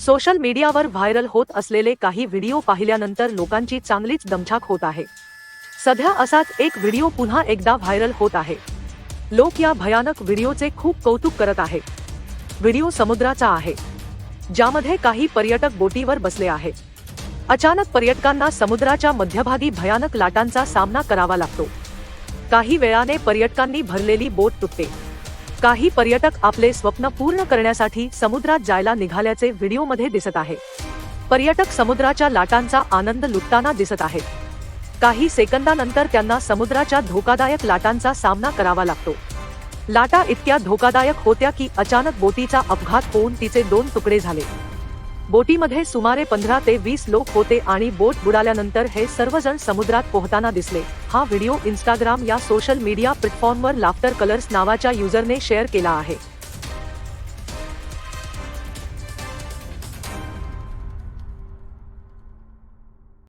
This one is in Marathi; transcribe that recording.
सोशल मीडियावर व्हायरल होत असलेले काही व्हिडिओ पाहिल्यानंतर लोकांची चांगलीच दमछाक होत आहे. सध्या असाच एक व्हिडिओ पुन्हा एकदा व्हायरल होत आहे. लोक या भयानक व्हिडिओचे खूप कौतुक करत आहे. व्हिडिओ समुद्राचा आहे. ज्यामध्ये काही पर्यटक बोटीवर बसले आहे. अचानक पर्यटकांना समुद्राच्या मध्यभागी भयानक लाटांचा सामना करावा लागतो. काही वेळाने पर्यटकांनी भरलेली बोट तुटते. काही पर्यटक आपले स्वप्न पूर्ण करण्यासाठी समुद्रात जायला निघाल्याचे व्हिडिओमध्ये दिसत आहे. पर्यटक समुद्राच्या लाटांचा आनंद लुटताना दिसत आहेत. काही सेकंदानंतर त्यांना समुद्राच्या धोकादायक लाटांचा सामना करावा लागतो. लाटा इतक्या धोकादायक होत्या की अचानक बोटीचा अपघात होऊन तिचे दोन तुकडे झाले. बोटीमध्ये सुमारे पंधरा ते वीस लोक होते आणि बोट बुडाल्यानंतर हे सर्वजण समुद्रात पोहताना दिसले. हा व्हिडिओ इंस्टाग्राम या सोशल मीडिया प्लॅटफॉर्मवर लाफ्टर कलर्स नावाच्या युजरने शेअर केला आहे.